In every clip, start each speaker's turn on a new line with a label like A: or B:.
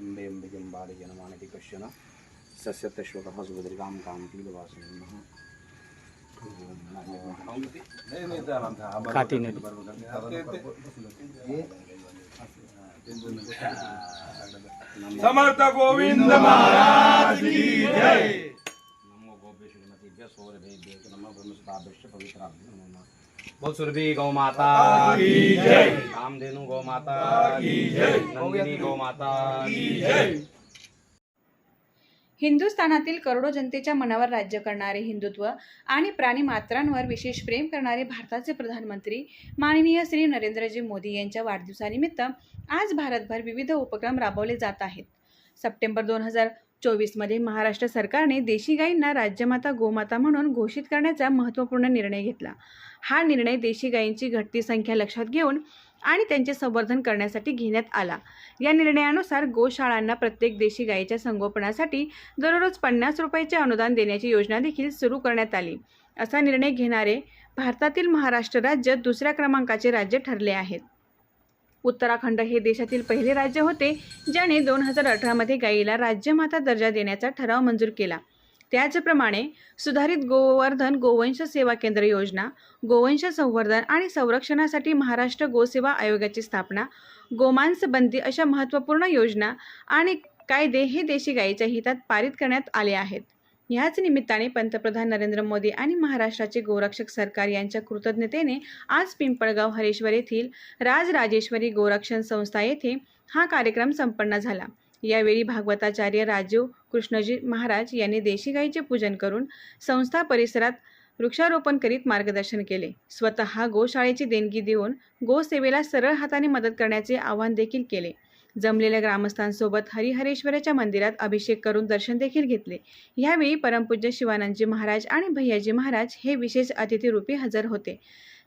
A: अम्बे कश्चन सस्य तश्वतः सुभद्रिकां कां पीलवासनः
B: समर्थ गोविंद महाराज की जय
A: नमो गोपे श्रीमतीभ्य सौरभेभ्य च नमो ब्रह्मसुताभ्यश्च पवित्राभ्यो नमः बोल सुरभि गौ माता
B: की जय।
A: कामधेनु गौ माता
B: की जय।
A: नंदिनी गौ माता।
B: की जय।
C: हिंदुस्थानातील करोडो जनतेच्या मनावर राज्य करणारे हिंदुत्व आणि प्राणीमात्रांवर विशेष प्रेम करणारे भारताचे प्रधानमंत्री माननीय श्री नरेंद्रजी मोदी यांच्या वाढदिवसानिमित्त आज भारतभर विविध उपक्रम राबवले जात आहेत. सप्टेंबर दोन हजार चोवीसमध्ये महाराष्ट्र सरकारने देशी गायींना राज्यमाता गोमाता म्हणून घोषित करण्याचा महत्त्वपूर्ण निर्णय घेतला. हा निर्णय देशी गायींची घटती संख्या लक्षात घेऊन आणि त्यांचे संवर्धन करण्यासाठी घेण्यात आला. या निर्णयानुसार गोशाळांना प्रत्येक देशी गायीच्या संगोपनासाठी दररोज पन्नास रुपयाचे अनुदान देण्याची योजना देखील सुरू करण्यात आली. असा निर्णय घेणारे भारतातील महाराष्ट्र राज्य दुसऱ्या क्रमांकाचे राज्य ठरले आहेत. उत्तराखंड हे देशातील पहिले राज्य होते ज्याने दोन हजार अठरामध्ये गायीला राज्यमाता दर्जा देण्याचा ठराव मंजूर केला. त्याचप्रमाणे सुधारित गोवर्धन गोवंश सेवा केंद्र योजना गोवंश संवर्धन आणि संरक्षणासाठी महाराष्ट्र गोसेवा आयोगाची स्थापना गोमांस बंदी अशा महत्त्वपूर्ण योजना आणि कायदे हे देशी गायीच्या हितात पारित करण्यात आले आहेत. ह्याच निमित्ताने पंतप्रधान नरेंद्र मोदी आणि महाराष्ट्राचे गोरक्षक सरकार यांच्या कृतज्ञतेने आज पिंपळगाव हरेश्वर येथील राजराजेश्वरी गोरक्षण संस्था येथे हा कार्यक्रम संपन्न झाला. यावेळी भागवताचार्य राजीव कृष्णजी महाराज यांनी देशी गाईचे पूजन करून संस्था परिसरात वृक्षारोपण करीत मार्गदर्शन केले. स्वतः गोशाळेची देणगी देऊन गोसेवेला सरळ हाताने मदत करण्याचे आवाहन देखील केले. जमलेल्या ग्रामस्थांसोबत हरिहरेश्वराच्या मंदिरात अभिषेक करून दर्शन देखील घेतले. यावेळी परमपूज्य शिवानंदजी महाराज आणि भैयाजी महाराज हे विशेष अतिथीरूपी हजर होते.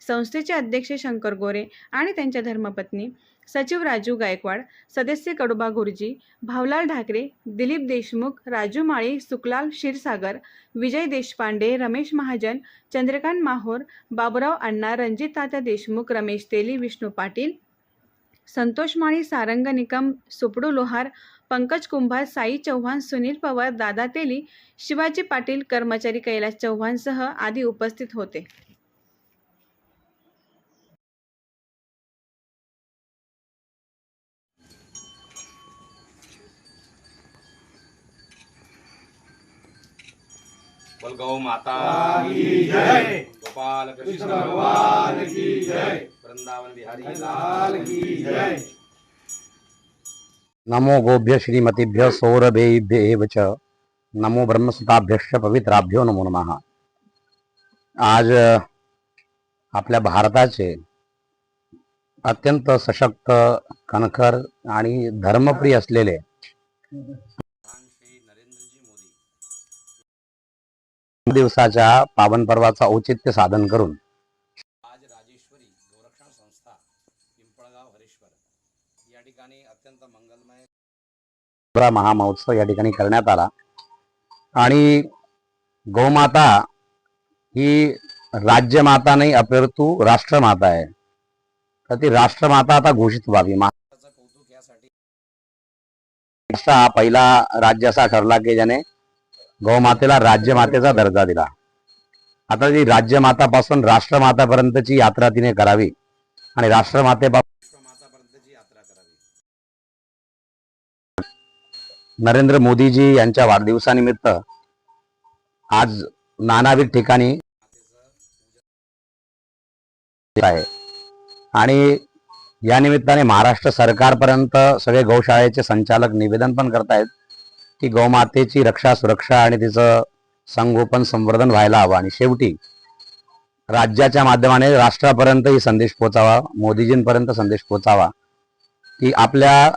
C: संस्थेचे अध्यक्ष शंकर गोरे आणि त्यांच्या धर्मपत्नी सचिव राजू गायकवाड सदस्य कडुबा गुरुजी भावलाल ठाकरे दिलीप देशमुख राजू माळी सुकलाल क्षीरसागर विजय देशपांडे रमेश महाजन चंद्रकांत माहोर बाबुराव अण्णा रणजित तात्या देशमुख रमेश तेली विष्णू पाटील संतोष माळी सारंग निकम सुपडू लोहार पंकज कुंभार साई चव्हाण सुनील पवार दादा तेली शिवाजी पाटील कर्मचारी कैलास चव्हाणसह आदी उपस्थित होते.
A: माता
B: की जय!
A: गोपाल
B: कृष्ण। भगवान की जय।
A: वृंदावन बिहारी।
B: लाल की जय।
A: नमो गोभ्य श्रीमतीभ्य सौरभेभ्य एव च नमो ब्रह्मसुताभ्यश्च पवित्राभ्यो नमो नमः। आज आपल्या भारताचे अत्यंत सशक्त कणखर आणि धर्मप्रिय असलेले दिवसाच्या पावन पर्वाचा औचित्य साधन करून आज राजेश्वरी गोरक्षण संस्था पिंपळगाव हरेश्वर. या ठिकाणी अत्यंत मंगलमय महामहोत्सव या ठिकाणी करण्यात आला. आणि गोमाता ही राज्यमाता नाही अपिरतू राष्ट्रमाता आहे. तर ती राष्ट्रमाता आता घोषित व्हावी. महाराष्ट्राचं कौतुक यासाठी हा पहिला राज्य असा ठरला की ज्याने गौमातेला राज्यमातेचा दर्जा दिला. आता ती राज्यमातापासून राष्ट्रमातापर्यंतची यात्रा तिने करावी आणि राष्ट्रमातेपासून यात्रा करावी नरेंद्र मोदीजी यांच्या वाढदिवसानिमित्त आज नानाविध ठिकाणी आहे. आणि या निमित्ताने महाराष्ट्र सरकारपर्यंत सगळे गौशाळेचे संचालक निवेदन पण करतायत. की गौमातेची रक्षा सुरक्षा आणि तिचं संगोपन संवर्धन व्हायला हवं. आणि शेवटी राज्याच्या माध्यमाने राष्ट्रापर्यंत ही संदेश पोचावा मोदीजींपर्यंत संदेश पोचावा की आपल्या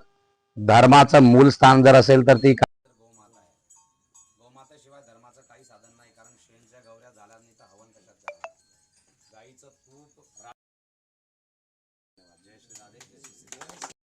A: धर्माचं मूल स्थान जर असेल तर ती